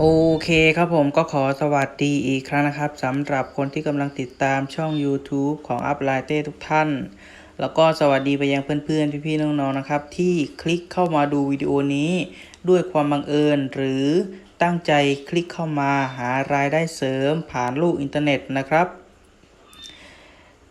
โอเคครับผมก็ขอสวัสดีอีกครั้งนะครับสำหรับคนที่กำลังติดตามช่อง YouTube ของอัพไลเต้ทุกท่าน แล้วก็สวัสดีไปยังเพื่อนๆ พี่ๆ น้องๆนะครับ ที่คลิกเข้ามาดูวิดีโอนี้ ด้วยความบังเอิญ หรือตั้งใจคลิกเข้ามาหารายได้เสริมผ่านลูกอินเทอร์เน็ตนะครับ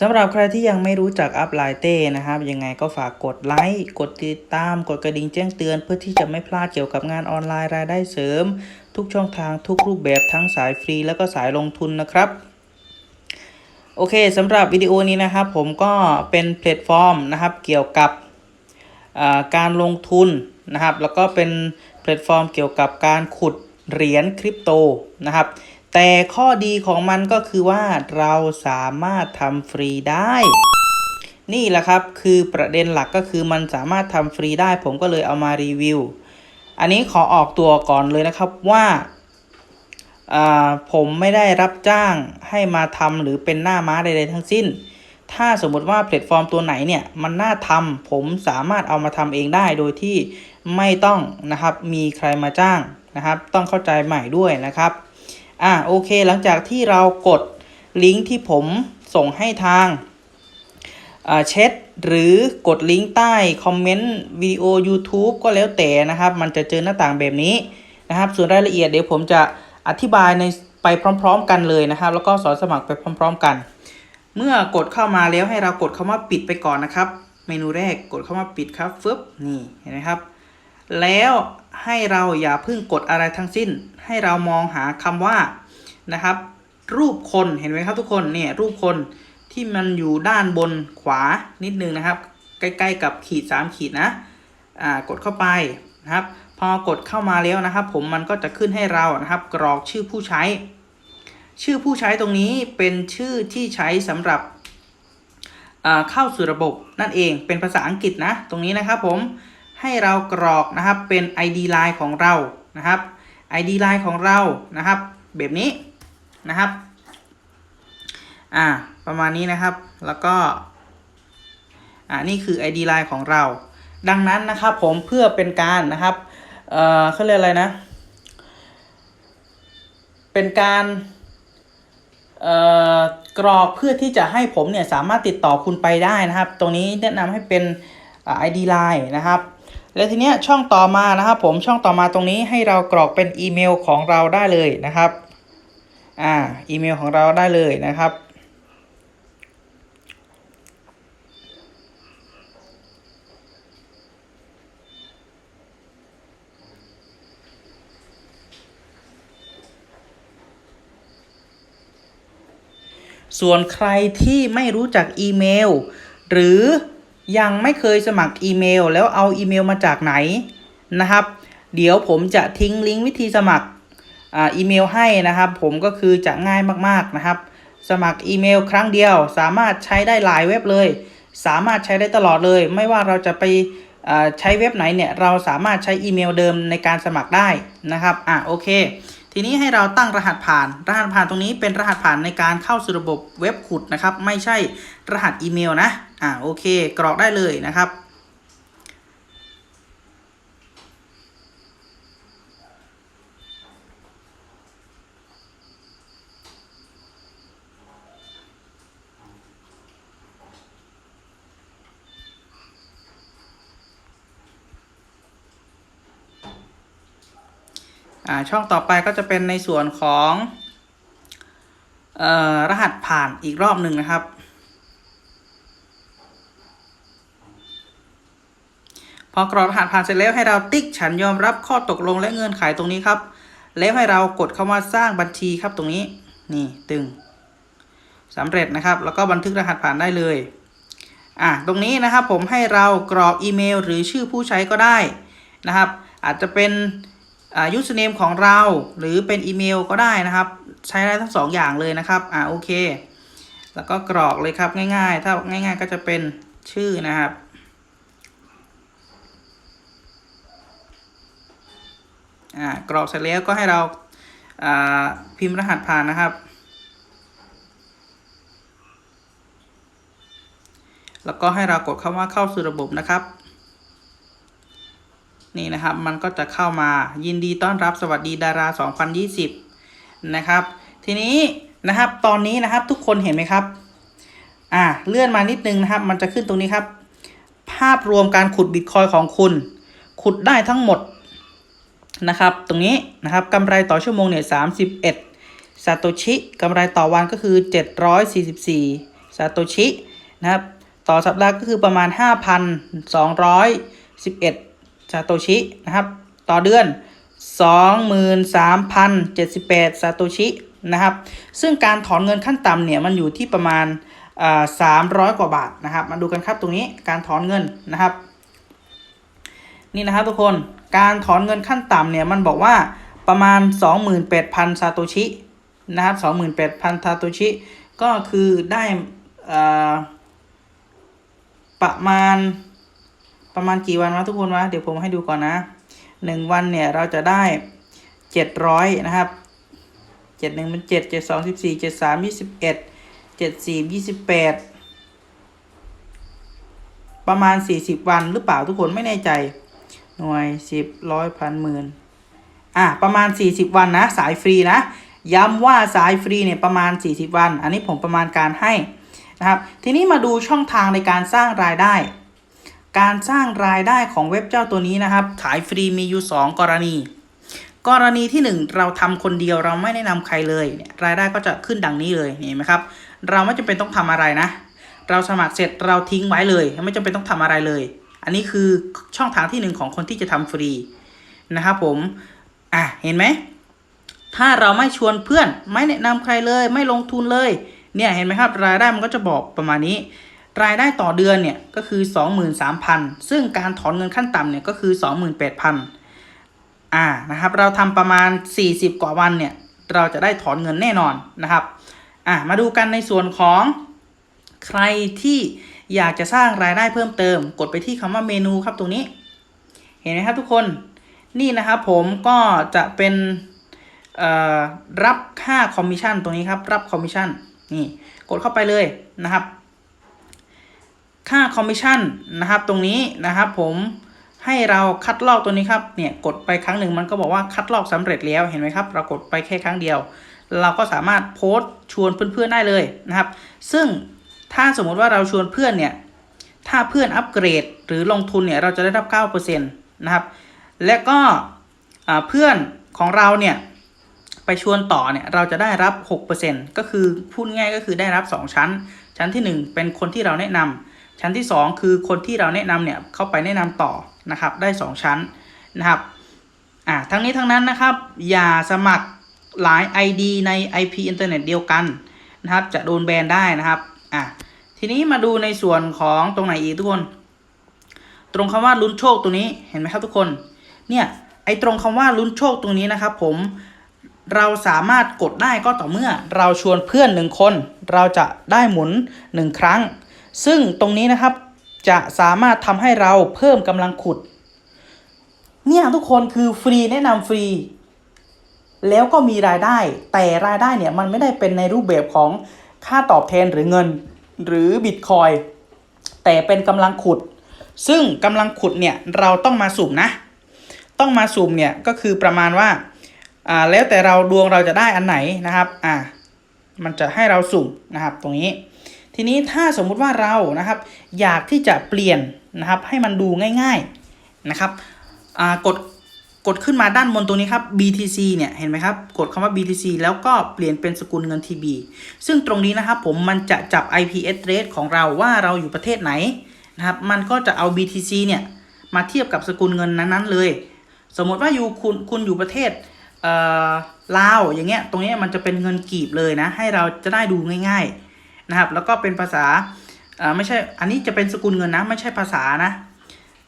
สำหรับใครที่ยังไม่รู้จักอัพไลน์เต้นะครับ ยังไงก็ฝากกดไลค์กดติดตามกดกระดิ่งแจ้งเตือน เพื่อที่จะไม่พลาดเกี่ยวกับงานออนไลน์รายได้เสริม ทุกช่องทางทุกรูปแบบทั้งสายฟรี แล้วก็สายลงทุนนะครับโอเคสำหรับวิดีโอนี้นะครับ ผมก็เป็นแพลตฟอร์มนะครับ เกี่ยวกับการลงทุนนะครับ แล้วก็เป็นแพลตฟอร์มเกี่ยวกับการขุดเหรียญคริปโตนะครับ แต่ข้อดีของมันก็คือว่าเราสามารถทำฟรีได้ นี่แหละครับคือประเด็นหลักก็คือมันสามารถทำฟรีได้ ผมก็เลยเอามารีวิว อันนี้ขอออกตัวก่อนเลยนะครับว่าผมไม่ได้รับจ้างให้มาทำหรือเป็นหน้าม้าใดๆทั้งสิ้น ถ้าสมมติว่าแพลตฟอร์มตัวไหนเนี่ยมันน่าทำผมสามารถเอามาทำเองได้โดยที่ไม่ต้องนะครับมีใครมาจ้างนะครับ ต้องเข้าใจใหม่ด้วยนะครับ อะโอเค หลังจากที่เรากดลิงก์ที่ผมส่งให้ทางเช็ดหรือกดลิงก์ใต้คอมเมนต์วิดีโอ YouTube ก็แล้วแต่นะครับ มันจะเจอหน้าต่างแบบนี้นะครับ ส่วนรายละเอียดเดี๋ยวผมจะอธิบายในไปพร้อม ๆ กันเลยนะครับ แล้วก็สอนสมัครไปพร้อม ๆ กัน เมื่อกดเข้ามาแล้วให้เรากดคำว่าปิดไปก่อนนะครับ เมนูแรกกดคำว่าปิดครับฟึบนี่เห็นไหมครับ แล้ว ให้เราอย่าเพิ่งกดอะไรทั้งสิ้น ให้เรามองหาคำว่านะครับ รูปคนเห็นไหมครับทุกคนเนี่ยรูปคนที่มันอยู่ด้านบนขวานิดนึงนะครับ ใกล้ๆกับขีด 3 ขีดนะอ่ากดเข้าไปนะครับ พอกดเข้ามาแล้วนะครับ ผมมันก็จะขึ้นให้เรานะครับ กรอกชื่อผู้ใช้ ชื่อผู้ใช้ตรงนี้เป็นชื่อที่ใช้สำหรับเข้าสู่ระบบนั่นเองเป็นภาษาอังกฤษนะ ตรงนี้นะครับผม ให้เรากรอกนะครับเป็น ID line ของเรานะครับ ID line ของเรานะครับ แบบนี้นะครับอ่าประมาณนี้นะครับแล้วก็อ่านี่คือ ID line ของเรา ดังนั้นนะครับผมเพื่อเป็นการนะครับเอ่อเขาเรียกอะไรนะ เป็นการเอ่อกรอกเพื่อที่จะให้ผมเนี่ยสามารถติดต่อคุณไปได้นะครับ ตรงนี้แนะนำให้เป็น ID line นะครับ แล้วทีเนี้ยช่องต่อมานะครับผมช่องต่อมาตรงนี้ให้เรากรอกเป็นอีเมลของเราได้เลยนะครับอ่าอีเมลของเราได้เลยนะครับส่วนใครที่ไม่รู้จักอีเมล หรือ ยังไม่เคยสมัครอีเมล แล้วเอาอีเมลมาจากไหนนะครับ เดี๋ยวผมจะทิ้งลิงก์วิธีสมัครอีเมลให้นะครับ ผมก็คือจะง่ายมากๆนะครับ สมัครอีเมลครั้งเดียว สามารถใช้ได้หลายเว็บเลย สามารถใช้ได้ตลอดเลย ไม่ว่าเราจะไปใช้เว็บไหนเนี่ยเราสามารถใช้อีเมลเดิมในการสมัครได้นะครับอะโอเค ทีนี้ให้เราตั้งรหัสผ่าน รหัสผ่านตรงนี้เป็นรหัสผ่านในการเข้าสู่ระบบเว็บขุดนะครับ ไม่ใช่รหัสอีเมลนะ อ่าโอเค กรอกได้เลยนะครับช่องต่อไปก็จะเป็นในส่วนของออรหัสผ่านอีกรอบหนึ่งนะครับ อกรอกรหัสผ่านเสร็จแล้วให้เราติ๊กฉันยอมรับข้อตกลงและเงื่อนไขตรงนี้ครับ แล้วให้เรากดเข้ามาสร้างบัญชีครับตรงนี้ นี่ตึงสำเร็จนะครับ แล้วก็บันทึกรหัสผ่านได้เลยอะตรงนี้นะครับผมให้เรากรอกอีเมล หรือชื่อผู้ใช้ก็ได้นะครับ อาจจะเป็นยูสเนมของเราหรือเป็นอีเมลก็ได้นะครับ ใช้ได้ทั้งสองอย่างเลยนะครับอ่าโอเค แล้วก็กรอกเลยครับง่ายๆ ถ้าง่ายๆก็จะเป็นชื่อนะครับอ่า กรอกเสร็จแล้วก็ให้เราพิมพ์รหัสผ่านนะครับ แล้วก็ให้เรากดคำว่าเข้าสู่ระบบนะครับ นี่นะครับมันก็จะเข้ามายินดีต้อนรับสวัสดีดารา 2020 นะครับ ทีนี้นะครับตอนนี้นะครับทุกคนเห็นไหมครับอ่าเลื่อนมานิดนึงนะครับ มันจะขึ้นตรงนี้ครับ ภาพรวมการขุดบิตคอยของคุณ ขุดได้ทั้งหมด นะครับ ตรงนี้นะครับกำไรต่อชั่วโมงเนี่ย31ซาโตชิกำไรต่อวันก็คือ 744ซาโตชินะครับ ต่อสัปดาห์ก็คือประมาณ 5,211ซาโตชินะครับ ต่อเดือน 23,078ซาโตชินะครับ ซึ่งการถอนเงินขั้นต่ำเนี่ยมันอยู่ที่ประมาณสามร้อยกว่าบาทนะครับ มาดูกันครับตรงนี้การถอนเงินนะครับ นี่นะครับทุกคน การถอนเงินขั้นต่ำเนี่ยมันบอกว่าประมาณ 28,000 ซาโตชินะครับ28,000 ซาโตชิ ก็คือได้ประมาณประมาณกี่วันวะทุกคนวะเดี๋ยวผมให้ดูก่อนนะหนึ่งวันเนี่ยเราจะได้เจ็ดร้อยนะครับเจ็ดหนึ่งเป็นเจ็ดเจ็ดสองสิบสี่เจ็ดสามยี่สิบเอ็ดเจ็ดสี่ยี่สิบแปดประมาณสี่สิบวันหรือเปล่าทุกคนไม่แน่ใจ หน่วยสิบร้อยพันหมื่นอะประมาณสี่สิบวันนะ สายฟรีนะ ย้ำว่าสายฟรีเนี่ยประมาณ 40 วัน อันนี้ผมประมาณการให้นะครับทีนี้มาดูช่องทางในการสร้างรายได้ การสร้างรายได้ของเว็บเจ้าตัวนี้นะครับขายฟรีมีอยู่ 2 กรณี กรณีที่ 1 เราทำคนเดียวเราไม่แนะนำใครเลยเนี่ยรายได้ก็จะขึ้นดังนี้เลยเห็นไหมครับ เราไม่จำเป็นต้องทำอะไรนะ เราสมัครเสร็จเราทิ้งไว้เลย ไม่จำเป็นต้องทำอะไรเลย อันนี้คือช่องทางที่หนึ่งของคนที่จะทำฟรีนะครับผมอะเห็นไหมถ้าเราไม่ชวนเพื่อนไม่แนะนำใครเลย ไม่ลงทุนเลยเนี่ยเห็นไหมครับรายได้มันก็จะบอกประมาณนี้ รายได้ต่อเดือนเนี่ยก็คือ 23,000 ซึ่งการถอนเงินขั้นต่ำเนี่ยก็คือ 28,000อ่านะครับเราทำประมาณ 40 กว่าวันเนี่ยเราจะได้ถอนเงินแน่นอนนะครับอะมาดูกันในส่วนของใครที่ อยากจะสร้างรายได้เพิ่มเติม กดไปที่คำว่าเมนูครับตรงนี้ เห็นไหมครับทุกคนนี่นะครับผมก็จะเป็นรับค่าคอมมิชชั่นตรงนี้ครับ รับคอมมิชชั่นนี่กดเข้าไปเลยนะครับ ค่าคอมมิชชั่นนะครับตรงนี้นะครับผมให้เราคัดลอกตัวนี้ครับเนี่ยกดไปครั้งหนึ่งมันก็บอกว่าคัดลอกสำเร็จแล้วเห็นไหมครับ เรากดไปแค่ครั้งเดียว เราก็สามารถโพสต์ชวนเพื่อนๆได้เลยนะครับ ซึ่ง ถ้าสมมติว่าเราชวนเพื่อนเนี่ย ถ้าเพื่อนอัปเกรดหรือลงทุนเนี่ยเราจะได้รับ 9%นะครับ และก็เพื่อนของเราเนี่ยไปชวนต่อเนี่ยเราจะได้รับ 6%ก็คือพูดง่ายก็คือได้รับ 2 ชั้น ชั้นที่ 1 เป็นคนที่เราแนะนำชั้นที่ 2 คือคนที่เราแนะนำเนี่ยเข้าไปแนะนำต่อนะครับได้ 2 ชั้นนะครับอ่าทั้งนี้ทั้งนั้นนะครับ อย่าสมัครหลาย ID ใน IP อินเทอร์เน็ตเดียวกันนะครับจะโดนแบนได้นะครับ อ่าทีนี้มาดูในส่วนของตรงไหนอีกทุกคน ตรงคำว่าลุ้นโชคตรงนี้เห็นไหมครับทุกคน เนี่ยไอตรงคำว่าลุ้นโชคตรงนี้นะครับ ผมเราสามารถกดได้ก็ต่อเมื่อเราชวนเพื่อนหนึ่งคน เราจะได้หมุนหนึ่งครั้ง ซึ่งตรงนี้นะครับจะสามารถทำให้เราเพิ่มกำลังขุด เนี่ยทุกคนคือฟรีแนะนำฟรี แล้วก็มีรายได้ แต่รายได้เนี่ยมันไม่ได้เป็นในรูปแบบของ ค่าตอบแทนหรือเงิน หรือบิตคอยแต่เป็นกำลังขุด ซึ่งกำลังขุดเนี่ยเราต้องมาสุ่มนะ ต้องมาสุ่มเนี่ยก็คือประมาณว่าอ่าแล้วแต่เราดวงเราจะได้อันไหนนะครับอ่ามันจะให้เราสุ่มนะครับตรงนี้ ทีนี้ถ้าสมมุติว่าเรานะครับ อยากที่จะเปลี่ยนนะครับให้มันดูง่าย ๆนะครับอ่ากด กดขึ้นมาด้านบนตรงนี้ครับ BTC เนี่ยเห็นไหมครับ กดคำว่า BTC แล้วก็เปลี่ยนเป็นสกุลเงิน TB ซึ่งตรงนี้นะครับผมมันจะจับ IP address ของเราว่าเราอยู่ประเทศไหนนะครับ มันก็จะเอา BTC เนี่ยมาเทียบกับสกุลเงินนั้นๆเลย สมมติว่าอยู่คุณคุณอยู่ประเทศลาวอย่างเงี้ย ตรงนี้มันจะเป็นเงินกีบเลยนะ ให้เราจะได้ดูง่าย ๆนะครับ แล้วก็เป็นภาษาไม่ใช่ อันนี้จะเป็นสกุลเงินนะ ไม่ใช่ภาษานะ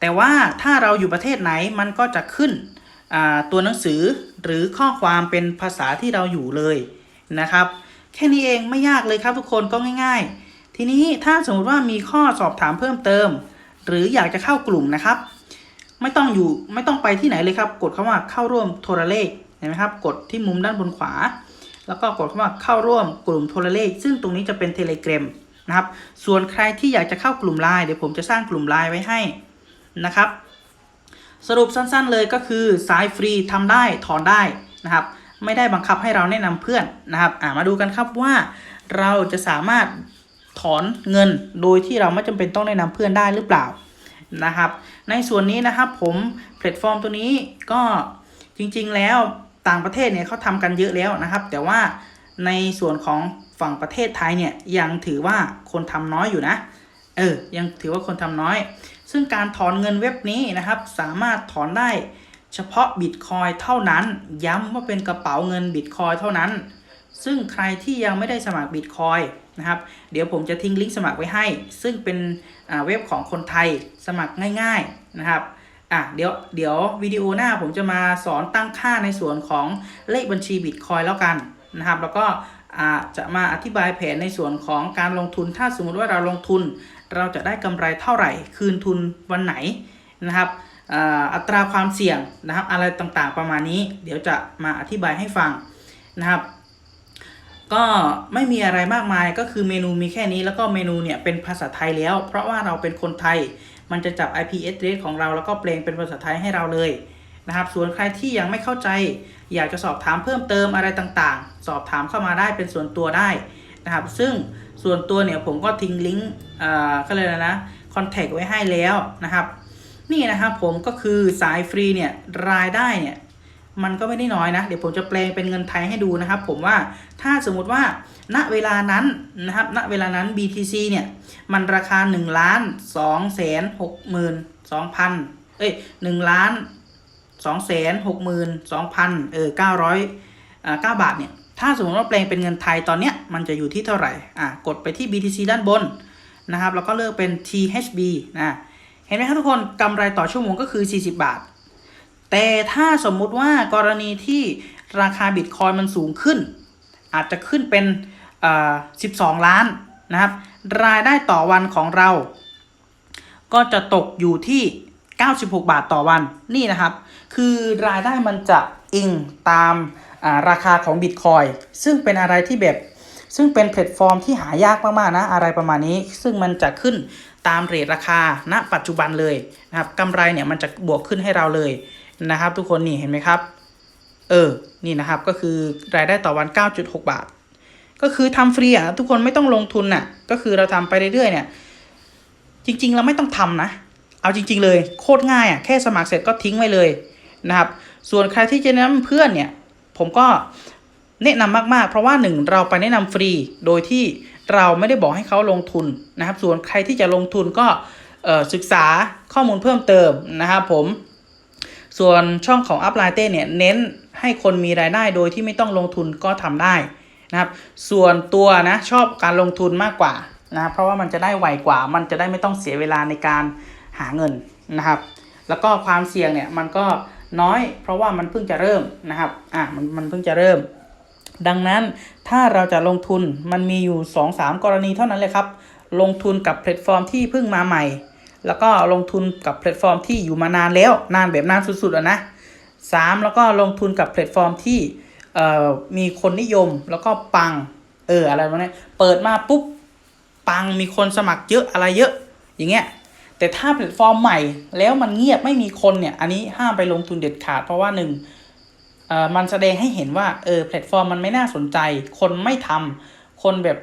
แต่ว่าถ้าเราอยู่ประเทศไหนมันก็จะขึ้น ตัวหนังสือหรือข้อความเป็นภาษาที่เราอยู่เลยนะครับ แค่นี้เองไม่ยากเลยครับทุกคนก็ง่าย ๆ ทีนี้ถ้าสมมติว่ามีข้อสอบถามเพิ่มเติม หรืออยากจะเข้ากลุ่มนะครับ ไม่ต้องอยู่ไม่ต้องไปที่ไหนเลยครับ กดคำว่าเข้าร่วมโทรเลขเห็นไหมครับ กดที่มุมด้านบนขวา แล้วก็กดคำว่าเข้าร่วมกลุ่มโทรเลข ซึ่งตรงนี้จะเป็นเทเลกรมนะครับ ส่วนใครที่อยากจะเข้ากลุ่มไลน์เดี๋ยวผมจะสร้างกลุ่มไลน์ไว้ให้นะครับ สรุปสั้นๆเลยก็คือสายฟรีทำได้ถอนได้นะครับ ไม่ได้บังคับให้เราแนะนำเพื่อนนะครับมาดูกันครับว่าเราจะสามารถถอนเงินโดยที่เราไม่จำเป็นต้องแนะนำเพื่อนได้หรือเปล่านะครับ ในส่วนนี้นะครับผมแพลตฟอร์มตัวนี้ก็จริงๆแล้วต่างประเทศเนี่ยเขาทำกันเยอะแล้วนะครับ แต่ว่าในส่วนของฝั่งประเทศไทยเนี่ยยังถือว่าคนทำน้อยอยู่นะ เออ ยังถือว่าคนทำน้อย ซึ่งการถอนเงินเว็บนี้นะครับ สามารถถอนได้เฉพาะบิตคอยเท่านั้น ย้ำว่าเป็นกระเป๋าเงินบิตคอยเท่านั้น ซึ่งใครที่ยังไม่ได้สมัครบิตคอยนะครับ เดี๋ยวผมจะทิ้งลิงก์สมัครไว้ให้ ซึ่งเป็นเว็บของคนไทยสมัครง่าย ๆนะครับอะเดี๋ยวเดี๋ยววิดีโอหน้าผมจะมาสอนตั้งค่าในส่วนของเลขบัญชีบิตคอยแล้วกันนะครับ แล้วก็จะมาอธิบายแผนในส่วนของการลงทุนถ้าสมมติว่าเราลงทุนเราจะได้กำไรเท่าไหร่ คืนทุนวันไหนนะครับอัตราความเสี่ยงนะครับอะไรต่างๆประมาณนี้ เดี๋ยวจะมาอธิบายให้ฟังนะครับ ก็ไม่มีอะไรมากมายก็คือเมนูมีแค่นี้แล้วก็เมนูเนี่ยเป็นภาษาไทยแล้ว เพราะว่าเราเป็นคนไทยมันจะจับ IP address ของเราแล้วก็แปลงเป็นภาษาไทยให้เราเลยนะครับ ส่วนใครที่ยังไม่เข้าใจ อยากจะสอบถามเพิ่มเติมอะไรต่างๆ สอบถามเข้ามาได้เป็นส่วนตัวได้นะครับ ซึ่ง ส่วนตัวเนี่ยผมก็ทิ้งลิงก์อ่าก็เลยกอะนะคอนแทคไว้ให้แล้วนะครับนี่นะครับผมก็คือสายฟรีเนี่ยรายได้เนี่ยมันก็ไม่ได้น้อยนะ เดี๋ยวผมจะแปลงเป็นเงินไทยให้ดูนะครับ ผมว่าถ้าสมมุติว่าณเวลานั้นนะครับณเวลานั้น BTC เนี่ยมันราคา1ล้าน2แสน6หมื่น2พันเอ้ย1ล้าน2แสน6หมื่น2พันเออ900อ่า9บาทเนี่ย ถ้าสมมติว่าแปลงเป็นเงินไทยตอนเนี้ยมันจะอยู่ที่เท่าไหร่อะกดไปที่ BTC ด้านบนนะครับแล้วก็เลือกเป็น THB นะเห็นไหมครับทุกคนกำไรต่อชั่วโมงก็คือ 40 บาท แต่ถ้าสมมุติว่ากรณีที่ราคาบิตคอยมันสูงขึ้น อาจจะขึ้นเป็นอ่อ12 ล้านนะครับ รายได้ต่อวันของเรา ก็จะตกอยู่ที่ 96 บาทต่อวันนี่นะครับ คือรายได้มันจะอิงตาม ราคาของบิตคอยซึ่งเป็นอะไรที่แบบซึ่งเป็นแพลตฟอร์มที่หายากมากๆนะอะไรประมาณนี้ ซึ่งมันจะขึ้นตามเรทราคาณปัจจุบันเลยนะครับกำไรเนี่ยมันจะบวกขึ้นให้เราเลยนะครับ ทุกคนนี่เห็นไหมครับ เออนี่นะครับก็คือรายได้ต่อวัน 9.6 บาท ก็คือทำฟรีอะทุกคนไม่ต้องลงทุนน่ะก็คือเราทำไปเรื่อยๆเนี่ยจริงๆเราไม่ต้องทำนะ เอาจริง ๆ เลยโคตรง่ายอะแค่สมัครเสร็จก็ทิ้งไว้เลยนะครับส่วนใครที่จะแนะนำเพื่อนเนี่ย ผมก็แนะนำมากๆ เพราะว่าหนึ่งเราไปแนะนำฟรี โดยที่เราไม่ได้บอกให้เขาลงทุนนะครับ ส่วนใครที่จะลงทุนก็ศึกษาข้อมูลเพิ่มเติมนะครับผม ส่วนช่องของ Up l i n e เนี่ยเน้นให้คนมีรายได้โดยที่ไม่ต้องลงทุนก็ทำได้นะครับ ส่วนตัวนะชอบการลงทุนมากกว่านะเพราะว่ามันจะได้ไวกว่า มันจะได้ไม่ต้องเสียเวลาในการหาเงินนะครับ แล้วก็ความเสี่ยงเนี่ยมันก็ น้อย เพราะว่ามันเพิ่งจะเริ่มนะครับอะมันมันเพิ่งจะเริ่ม ดังนั้นถ้าเราจะลงทุนมันมีอยู่ 2-3 กรณีเท่านั้นเลยครับ ลงทุนกับแพลตฟอร์มที่เพิ่งมาใหม่ แล้วก็ลงทุนกับแพลตฟอร์มที่อยู่มานานแล้ว นานแบบนานสุดๆอะนะสามแล้วก็ลงทุนกับแพลตฟอร์มที่เอ่อมีคนนิยมแล้วก็ปังเอออะไรประมาณนี้เปิดมาปุ๊บปังมีคนสมัครเยอะอะไรเยอะอย่างเงี้ย แต่ถ้าแพลตฟอร์มใหม่แล้วมันเงียบไม่มีคนเนี่ย อันนี้ห้ามไปลงทุนเด็ดขาด เพราะว่าหนึ่งมันแสดงให้เห็นว่าเออแพลตฟอร์มมันไม่น่าสนใจ คนไม่ทำคนแบบ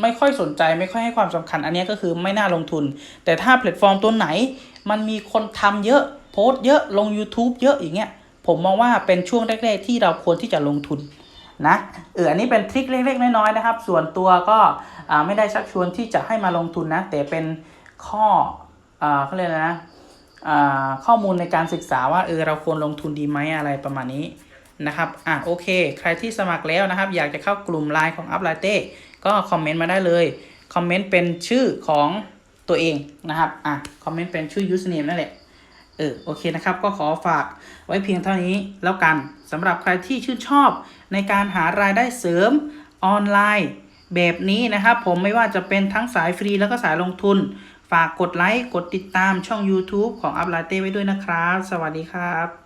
ไม่ค่อยสนใจไม่ค่อยให้ความสำคัญ อันนี้ก็คือไม่น่าลงทุน แต่ถ้าแพลตฟอร์มตัวไหน มันมีคนทำเยอะโพสต์เยอะลง YouTube เยอะอย่างเงี้ยผมมองว่าเป็นช่วงแรก ๆ ที่เราควรที่จะลงทุนนะเอออันนี้เป็นทริคเล็กๆน้อยๆนะครับ ส่วนตัวก็ไม่ได้ชักชวนที่จะให้มาลงทุนนะ แต่เป็น ข้อเขาเรียกอะไรนะข้อมูลในการศึกษาว่าเออเราควรลงทุนดีไหมอะไรประมาณนี้นะครับ อะโอเค ใครที่สมัครแล้วนะครับ อยากจะเข้ากลุ่มไลน์ของ Up l i t e ก็คอมเมนต์มาได้เลย คอมเมนต์เป็นชื่อของตัวเองนะครับ อะ คอมเมนต์เป็นชื่อ username นั่นแหละ เออ โอเคนะครับ ก็ขอฝากไว้เพียงเท่านี้แล้วกันสำหรับใครที่ชื่นชอบในการหารายได้เสริมออนไลน์แบบนี้นะครับ ผมไม่ว่าจะเป็นทั้งสายฟรีแล้วก็สายลงทุน ฝากกดไลค์ กดติดตามช่อง YouTube ของ Up l i t e ไว้ด้วยนะครับ สวัสดีครับ